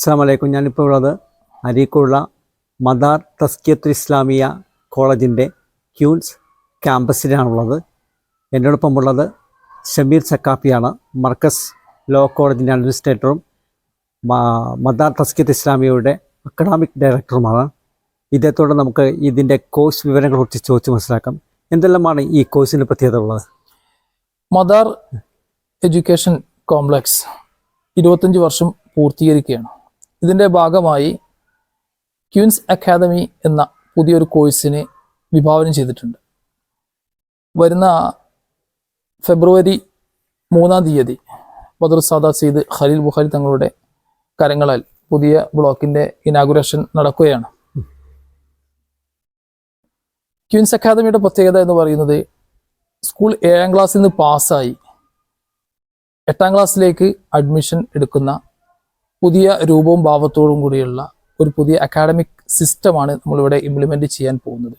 അസ്സാം വലൈക്കും ഞാനിപ്പോൾ ഉള്ളത് അരീക്കുള്ള മദാർ തസ്കിയത്തുൽ ഇസ്ലാമിയ കോളേജിന്റെ ക്യൂൻസ് ക്യാമ്പസിലാണുള്ളത്. എന്നോടൊപ്പം ഉള്ളത് ഷമീർ സക്കാഫിയാണ്. മർക്കസ് ലോ കോളേജിന്റെ അഡ്മിനിസ്ട്രേറ്ററും മദാർ തസ്കിയത്ത് ഇസ്ലാമിയയുടെ അക്കഡാമിക് ഡയറക്ടറുമാണ്. ഇദ്ദേഹത്തോട് നമുക്ക് ഇതിന്റെ കോഴ്സ് വിവരങ്ങളെ കുറിച്ച് ചോദിച്ച് മനസ്സിലാക്കാം. എന്തെല്ലാമാണ് ഈ കോഴ്സിന്റെ പ്രത്യേകത ഉള്ളത് മദാർ എഡ്യൂക്കേഷൻ കോംപ്ലക്സ് ഇരുപത്തഞ്ച് വർഷം പൂർത്തീകരിക്കുകയാണ്. ഇതിന്റെ ഭാഗമായി ക്യൂൻസ് അക്കാദമി എന്ന പുതിയൊരു കോഴ്സിനെ വിഭാവനം ചെയ്തിട്ടുണ്ട്. വരുന്ന ഫെബ്രുവരി മൂന്നാം തീയതി ബദർ സാദാ സെയ്ദ് ഖലീൽ ബുഖാരി തങ്ങളുടെ കരങ്ങളാൽ പുതിയ ബ്ലോക്കിന്റെ ഇനാഗുറേഷൻ നടക്കുകയാണ്. ക്യൂൻസ് അക്കാദമിയുടെ പ്രത്യേകത എന്ന് പറയുന്നത് സ്കൂൾ ഏഴാം ക്ലാസ്സിൽ നിന്ന് പാസ്സായി എട്ടാം ക്ലാസ്സിലേക്ക് അഡ്മിഷൻ എടുക്കുന്ന പുതിയ രൂപവും ഭാവത്തോടും കൂടിയുള്ള ഒരു പുതിയ അക്കാഡമിക് സിസ്റ്റമാണ് നമ്മളിവിടെ ഇംപ്ലിമെന്റ് ചെയ്യാൻ പോകുന്നത്.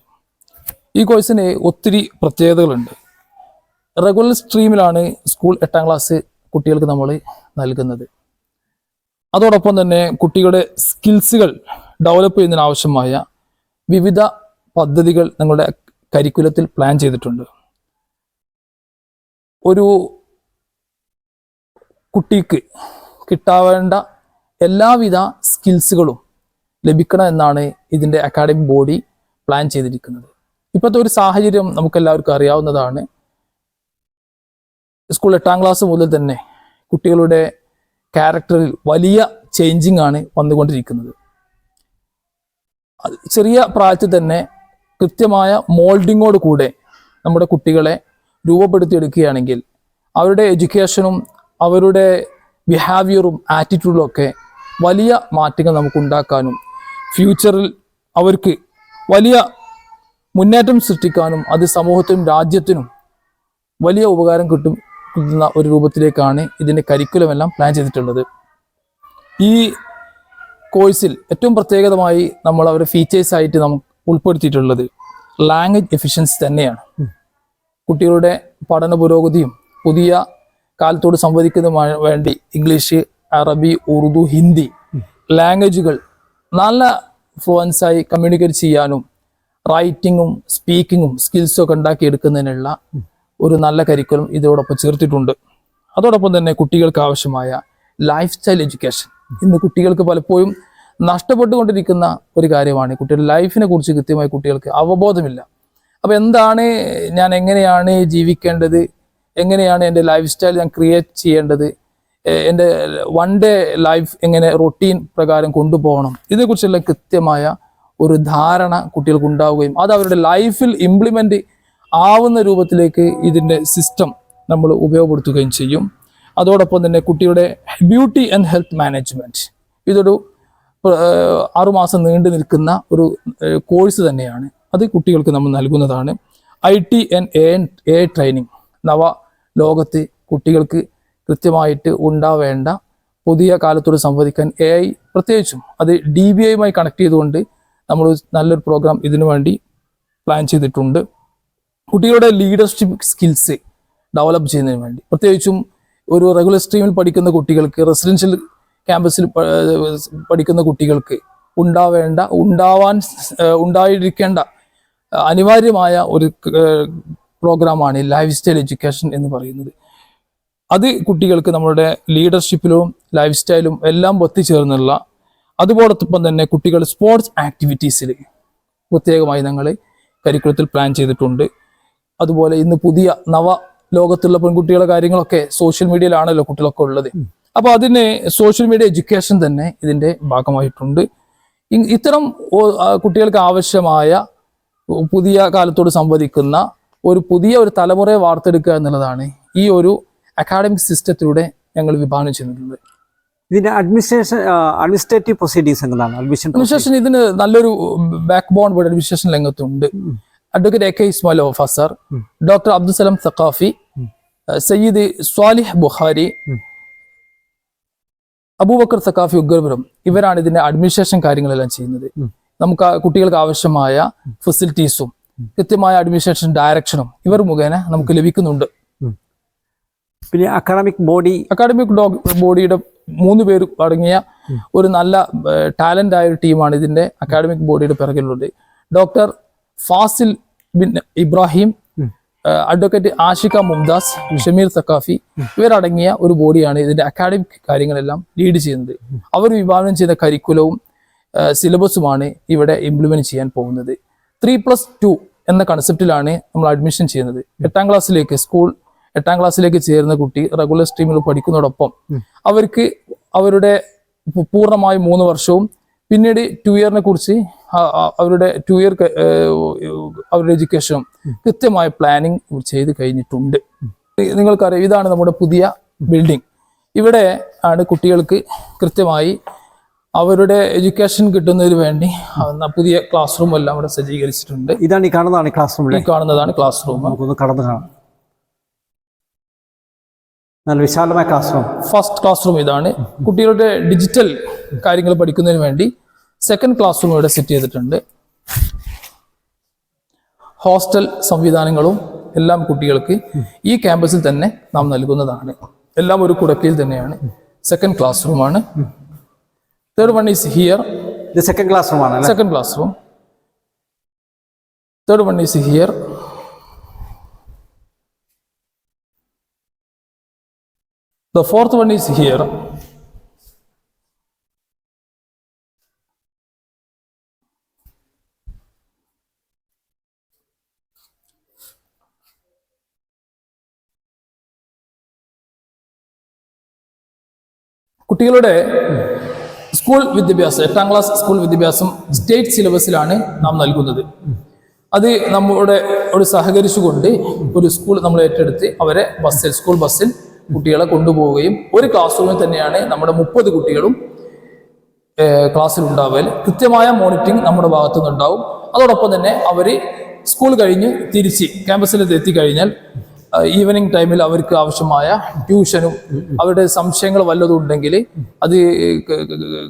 ഈ കോഴ്സിന് ഒത്തിരി പ്രത്യേകതകളുണ്ട്. റെഗുലർ സ്ട്രീമിലാണ് സ്കൂൾ എട്ടാം ക്ലാസ് കുട്ടികൾക്ക് നമ്മൾ നൽകുന്നത്. അതോടൊപ്പം തന്നെ കുട്ടികളുടെ സ്കിൽസുകൾ ഡെവലപ്പ് ചെയ്യുന്നതിനാവശ്യമായ വിവിധ പദ്ധതികൾ നിങ്ങളുടെ കരിക്കുലത്തിൽ പ്ലാൻ ചെയ്തിട്ടുണ്ട്. ഒരു കുട്ടിക്ക് കിട്ടാവേണ്ട എല്ലാവിധ സ്കിൽസുകളും ലഭിക്കണം എന്നാണ് ഇതിന്റെ അക്കാഡമിക് ബോഡി പ്ലാൻ ചെയ്തിരിക്കുന്നത്. ഇപ്പോഴത്തെ ഒരു സാഹചര്യം നമുക്കെല്ലാവർക്കും അറിയാവുന്നതാണ്. സ്കൂൾ എട്ടാം ക്ലാസ് മുതൽ തന്നെ കുട്ടികളുടെ ക്യാരക്ടറിൽ വലിയ ചേഞ്ചിങ് ആണ് വന്നുകൊണ്ടിരിക്കുന്നത്. ചെറിയ പ്രായത്തിൽ തന്നെ കൃത്യമായ മോൾഡിങ്ങോട് കൂടെ നമ്മുടെ കുട്ടികളെ രൂപപ്പെടുത്തിയെടുക്കുകയാണെങ്കിൽ അവരുടെ എഡ്യൂക്കേഷനും അവരുടെ ബിഹേവിയറും ആറ്റിറ്റ്യൂഡും ഒക്കെ വലിയ മാറ്റങ്ങൾ നമുക്ക് ഉണ്ടാക്കാനും ഫ്യൂച്ചറിൽ അവർക്ക് വലിയ മുന്നേറ്റം സൃഷ്ടിക്കാനും അത് സമൂഹത്തിനും രാജ്യത്തിനും വലിയ ഉപകാരം കിട്ടും കിട്ടുന്ന ഒരു രൂപത്തിലേക്കാണ് ഇതിന്റെ കരിക്കുലമെല്ലാം പ്ലാൻ ചെയ്തിട്ടുള്ളത്. ഈ കോഴ്സിൽ ഏറ്റവും പ്രത്യേകതമായി നമ്മൾ അവർ ഫീച്ചേഴ്സ് ആയിട്ട് നമുക്ക് ഉൾപ്പെടുത്തിയിട്ടുള്ളത് ലാംഗ്വേജ് എഫിഷ്യൻസി തന്നെയാണ്. കുട്ടികളുടെ പഠന പുരോഗതിയും പുതിയ കാലത്തോട് സംവദിക്കുന്നതുമായി വേണ്ടി ഇംഗ്ലീഷ് അറബി ഉറുദു ഹിന്ദി ലാംഗ്വേജുകൾ നല്ല ഫ്ലുവൻസായി കമ്മ്യൂണിക്കേറ്റ് ചെയ്യാനും റൈറ്റിങ്ങും സ്പീക്കിങ്ങും സ്കിൽസും ഒക്കെ ഉണ്ടാക്കിയെടുക്കുന്നതിനുള്ള ഒരു നല്ല കരിക്കുലം ഇതോടൊപ്പം ചേർത്തിട്ടുണ്ട്. അതോടൊപ്പം തന്നെ കുട്ടികൾക്ക് ആവശ്യമായ ലൈഫ് സ്റ്റൈൽ എഡ്യൂക്കേഷൻ ഇന്ന് കുട്ടികൾക്ക് പലപ്പോഴും നഷ്ടപ്പെട്ടുകൊണ്ടിരിക്കുന്ന ഒരു കാര്യമാണ്. കുട്ടികളുടെ ലൈഫിനെ കുറിച്ച് കൃത്യമായി കുട്ടികൾക്ക് അവബോധമില്ല. അപ്പോൾ എന്താണ് ഞാൻ എങ്ങനെയാണ് ജീവിക്കേണ്ടത്? എങ്ങനെയാണ് എന്റെ ലൈഫ് സ്റ്റൈൽ ഞാൻ ക്രിയേറ്റ് ചെയ്യേണ്ടത്? എന്റെ വൺ ഡേ ലൈഫ് എങ്ങനെ റൊട്ടീൻ പ്രകാരം കൊണ്ടുപോകണം. ഇതിനെക്കുറിച്ചുള്ള കൃത്യമായ ഒരു ധാരണ കുട്ടികൾക്ക് ഉണ്ടാവുകയും അത് അവരുടെ ലൈഫിൽ ഇംപ്ലിമെന്റ് ആവുന്ന രൂപത്തിലേക്ക് ഇതിന്റെ സിസ്റ്റം നമ്മൾ ഉപയോഗപ്പെടുത്തുകയും ചെയ്യും. അതോടൊപ്പം തന്നെ കുട്ടിയുടെ ബ്യൂട്ടി ആൻഡ് ഹെൽത്ത് മാനേജ്മെന്റ് ഇതൊരു ആറുമാസം നീണ്ടു നിൽക്കുന്ന ഒരു കോഴ്സ് തന്നെയാണ്. അത് കുട്ടികൾക്ക് നമ്മൾ നൽകുന്നതാണ്. I T and A A training നവ ലോകത്ത് കുട്ടികൾക്ക് കൃത്യമായിട്ട് ഉണ്ടാവേണ്ട പുതിയ കാലത്തോട് സംവദിക്കാൻ എ ഐ പ്രത്യേകിച്ചും അത് ഡി ബി ഐയുമായി കണക്ട് ചെയ്തുകൊണ്ട് നമ്മൾ നല്ലൊരു പ്രോഗ്രാം ഇതിനു വേണ്ടി പ്ലാൻ ചെയ്തിട്ടുണ്ട്. കുട്ടികളുടെ ലീഡർഷിപ്പ് സ്കിൽസ് ഡെവലപ്പ് ചെയ്യുന്നതിന് വേണ്ടി. പ്രത്യേകിച്ചും ഒരു റെഗുലർ സ്ട്രീമിൽ പഠിക്കുന്ന കുട്ടികൾക്ക് റെസിഡൻഷ്യൽ ക്യാമ്പസിൽ പഠിക്കുന്ന കുട്ടികൾക്ക് ഉണ്ടാവേണ്ട ഉണ്ടാവാൻ ഉണ്ടായിരിക്കേണ്ട അനിവാര്യമായ ഒരു പ്രോഗ്രാമാണ് ലൈഫ് സ്റ്റൈൽ എഡ്യൂക്കേഷൻ എന്ന് പറയുന്നത്. അത് കുട്ടികൾക്ക് നമ്മുടെ ലീഡർഷിപ്പിലും ലൈഫ് സ്റ്റൈലും എല്ലാം ഒത്തുചേർന്നുള്ള അതുപോലൊപ്പം തന്നെ കുട്ടികൾ സ്പോർട്സ് ആക്ടിവിറ്റീസിൽ പ്രത്യേകമായി ഞങ്ങൾ കരിക്കുലത്തിൽ പ്ലാൻ ചെയ്തിട്ടുണ്ട്. അതുപോലെ ഇന്ന് പുതിയ നവ ലോകത്തുള്ള പെൺകുട്ടികളുടെ കാര്യങ്ങളൊക്കെ സോഷ്യൽ മീഡിയയിലാണല്ലോ കുട്ടികളൊക്കെ ഉള്ളത്. അപ്പൊ അതിന് സോഷ്യൽ മീഡിയ എഡ്യൂക്കേഷൻ തന്നെ ഇതിന്റെ ഭാഗമായിട്ടുണ്ട്. ഇത്തരം കുട്ടികൾക്ക് ആവശ്യമായ പുതിയ കാലത്തോട് സംവദിക്കുന്ന ഒരു പുതിയ ഒരു തലമുറയെ വാർത്തെടുക്കുക എന്നുള്ളതാണ് ഈ ഒരു അക്കാഡമിക് സിസ്റ്റത്തിലൂടെ ഞങ്ങൾ വിഭാവനം ചെയ്തിട്ടുണ്ട്. ഇതിന്റെ അഡ്മിനിസ്ട്രേഷൻ അഡ്മിനിസ്ട്രേറ്റീവ് പ്രൊസീഡിങ്സ് എന്താണ്? അഡ്മിഷൻ അഡ്മിനിസ്ട്രേഷൻ ഇതിന് നല്ലൊരു ബാക്ക് ബോൺ ഇവിടെ അഡ്മിനിസ്ട്രേഷൻ രംഗത്തുണ്ട്. അഡ്വക്കേറ്റ് എ കെ ഇസ്മാൽ ഫസർ. ഡോക്ടർ അബ്ദുസലാം സഖാഫി. സയ്യിദ് സ്വാലിഹ് ബുഖാരി അബൂബക്കർ സഖാഫി ഉഗ്രപുരം ഇവരാണ് ഇതിന്റെ അഡ്മിനിസ്ട്രേഷൻ കാര്യങ്ങളെല്ലാം ചെയ്യുന്നത്. നമുക്ക് കുട്ടികൾക്ക് ആവശ്യമായ ഫെസിലിറ്റീസും കൃത്യമായ അഡ്മിനിസ്ട്രേഷൻ ഡയറക്ഷനും ഇവർ മുഖേന നമുക്ക് ലഭിക്കുന്നുണ്ട്. പിന്നെ അക്കാഡമിക് ബോഡി അക്കാഡമിക് ഡോഗ് ബോഡിയുടെ മൂന്ന് പേര് അടങ്ങിയ ഒരു നല്ല ടാലന്റ് ആയ ഒരു ടീമാണ് ഇതിന്റെ അക്കാഡമിക് ബോഡിയുടെ പിറകിലുള്ളത്. ഡോക്ടർ ഫാസിൽ ബിൻ ഇബ്രാഹിം അഡ്വക്കേറ്റ് ആഷിക മുംദാസ് ഷമീർ സക്കാഫി ഇവരടങ്ങിയ ഒരു ബോഡിയാണ് ഇതിന്റെ അക്കാഡമിക് കാര്യങ്ങളെല്ലാം ലീഡ് ചെയ്യുന്നത്. അവർ വിഭാവനം ചെയ്ത കരിക്കുലവും സിലബസുമാണ് ഇവിടെ ഇംപ്ലിമെന്റ് ചെയ്യാൻ പോകുന്നത്. ത്രീ പ്ലസ് ടു എന്ന കൺസെപ്റ്റിലാണ് നമ്മൾ അഡ്മിഷൻ ചെയ്യുന്നത്. എട്ടാം ക്ലാസ്സിലേക്ക് സ്കൂൾ എട്ടാം ക്ലാസ്സിലേക്ക് ചേരുന്ന കുട്ടി റെഗുലർ സ്ട്രീമിൽ പഠിക്കുന്നതോടൊപ്പം അവർക്ക് അവരുടെ പൂർണമായി മൂന്ന് വർഷവും പിന്നീട് ടു ഇയറിനെ കുറിച്ച് അവരുടെ ടു ഇയർ അവരുടെ എഡ്യൂക്കേഷനും കൃത്യമായ പ്ലാനിങ് ചെയ്ത് കഴിഞ്ഞിട്ടുണ്ട്. നിങ്ങൾക്കറിയാം ഇതാണ് നമ്മുടെ പുതിയ ബിൽഡിംഗ് ഇവിടെ ആണ് കുട്ടികൾക്ക് കൃത്യമായി അവരുടെ എഡ്യൂക്കേഷൻ കിട്ടുന്നതിന് വേണ്ടി പുതിയ ക്ലാസ് റൂം എല്ലാം ഇവിടെ സജ്ജീകരിച്ചിട്ടുണ്ട്. ഇതാണ് ഈ കാണുന്നതാണ് ക്ലാസ് റൂം ഈ കാണുന്നതാണ് ക്ലാസ് റൂം നമുക്കൊന്ന് കടന്നു കാണാം. നല്ല വിശാലമായ classroom first classroom ഇതാണ്. കുട്ടികളുടെ ഡിജിറ്റൽ കാര്യങ്ങൾ പഠിക്കുന്നതിന് വേണ്ടി സെക്കൻഡ് ക്ലാസ് റൂം ഇവിടെ സെറ്റ് ചെയ്തിട്ടുണ്ട്. ഹോസ്റ്റൽ സംവിധാനങ്ങളും എല്ലാം കുട്ടികൾക്ക് ഈ ക്യാമ്പസിൽ തന്നെ നാം നൽകുന്നതാണ്. എല്ലാം ഒരു കുടക്കയിൽ തന്നെയാണ്. സെക്കൻഡ് ക്ലാസ് റൂമാണ് third one is here second class റൂമാണ് second classroom third one is here. The fourth one is here. കുട്ടികളുടെ സ്കൂൾ വിദ്യാഭ്യാസം എട്ടാം ക്ലാസ് സ്കൂൾ വിദ്യാഭ്യാസം സ്റ്റേറ്റ് സിലബസിലാണ് നാം നൽകുന്നത് അത് നമ്മുടെ ഒരു സഹകരിച്ചുകൊണ്ട് ഒരു സ്കൂൾ നമ്മൾ ഏറ്റെടുത്ത് അവരെ ബസ്സിൽ സ്കൂൾ ബസ്സിൽ കുട്ടികളെ കൊണ്ടുപോവുകയും ഒരു ക്ലാസ് റൂമിൽ തന്നെയാണ് നമ്മുടെ മുപ്പത് കുട്ടികളും ക്ലാസ്സിൽ ഉണ്ടാവുക കൃത്യമായ മോണിറ്ററിംഗ് നമ്മുടെ ഭാഗത്തു നിന്നുണ്ടാവും അതോടൊപ്പം തന്നെ അവർ സ്കൂൾ കഴിഞ്ഞ് തിരിച്ച് ക്യാമ്പസിൽ എത്തിക്കഴിഞ്ഞാൽ ഈവനിങ് ടൈമിൽ അവർക്ക് ആവശ്യമായ ട്യൂഷനും അവരുടെ സംശയങ്ങൾ വല്ലതും ഉണ്ടെങ്കിൽ അത്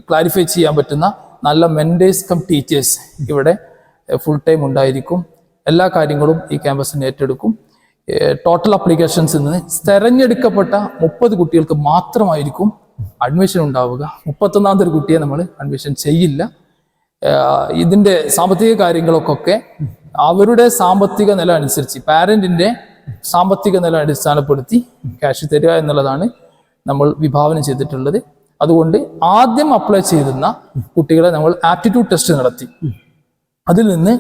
ക്ലാരിഫൈ ചെയ്യാൻ പറ്റുന്ന നല്ല മെന്റേഴ്സ് കം ടീച്ചേഴ്സ് ഇവിടെ ഫുൾ ടൈം ഉണ്ടായിരിക്കും. എല്ലാ കാര്യങ്ങളും ഈ ക്യാമ്പസിന് ഏറ്റെടുക്കും. ടോട്ടൽ അപ്ലിക്കേഷൻസിൽ നിന്ന് തെരഞ്ഞെടുക്കപ്പെട്ട മുപ്പത് കുട്ടികൾക്ക് മാത്രമായിരിക്കും അഡ്മിഷൻ ഉണ്ടാവുക. മുപ്പത്തൊന്നാം തീയതി കുട്ടിയെ നമ്മൾ അഡ്മിഷൻ ചെയ്യില്ല. ഇതിന്റെ സാമ്പത്തിക കാര്യങ്ങളൊക്കെ അവരുടെ സാമ്പത്തിക നില അനുസരിച്ച് പാരന്റിന്റെ സാമ്പത്തിക നില അടിസ്ഥാനപ്പെടുത്തി ക്യാഷ് തരിക എന്നുള്ളതാണ് നമ്മൾ വിഭാവനം ചെയ്തിട്ടുള്ളത്. അതുകൊണ്ട് ആദ്യം അപ്ലൈ ചെയ്യുന്ന കുട്ടികളെ നമ്മൾ ആപ്റ്റിറ്റ്യൂഡ് ടെസ്റ്റ് നടത്തി. അതിൽ നിന്ന്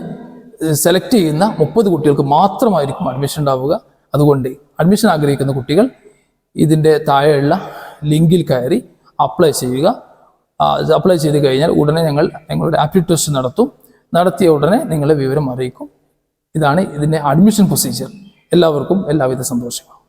സെലക്ട് ചെയ്യുന്ന മുപ്പത് കുട്ടികൾക്ക് മാത്രമായിരിക്കും അഡ്മിഷൻ ഉണ്ടാവുക. അതുകൊണ്ട് അഡ്മിഷൻ ആഗ്രഹിക്കുന്ന കുട്ടികൾ ഇതിന്റെ താഴെയുള്ള ലിങ്കിൽ കയറി അപ്ലൈ ചെയ്യുക. അപ്ലൈ ചെയ്ത് കഴിഞ്ഞാൽ ഉടനെ ഞങ്ങൾ ഞങ്ങളുടെ ആപ്റ്റിറ്റ്യൂഡ് ടെസ്റ്റ് നടത്തും. നടത്തിയ ഉടനെ നിങ്ങളെ വിവരം അറിയിക്കും. ഇതാണ് ഇതിന്റെ അഡ്മിഷൻ പ്രൊസീജിയർ എല്ലാവർക്കും എല്ലാവിധ സന്തോഷവും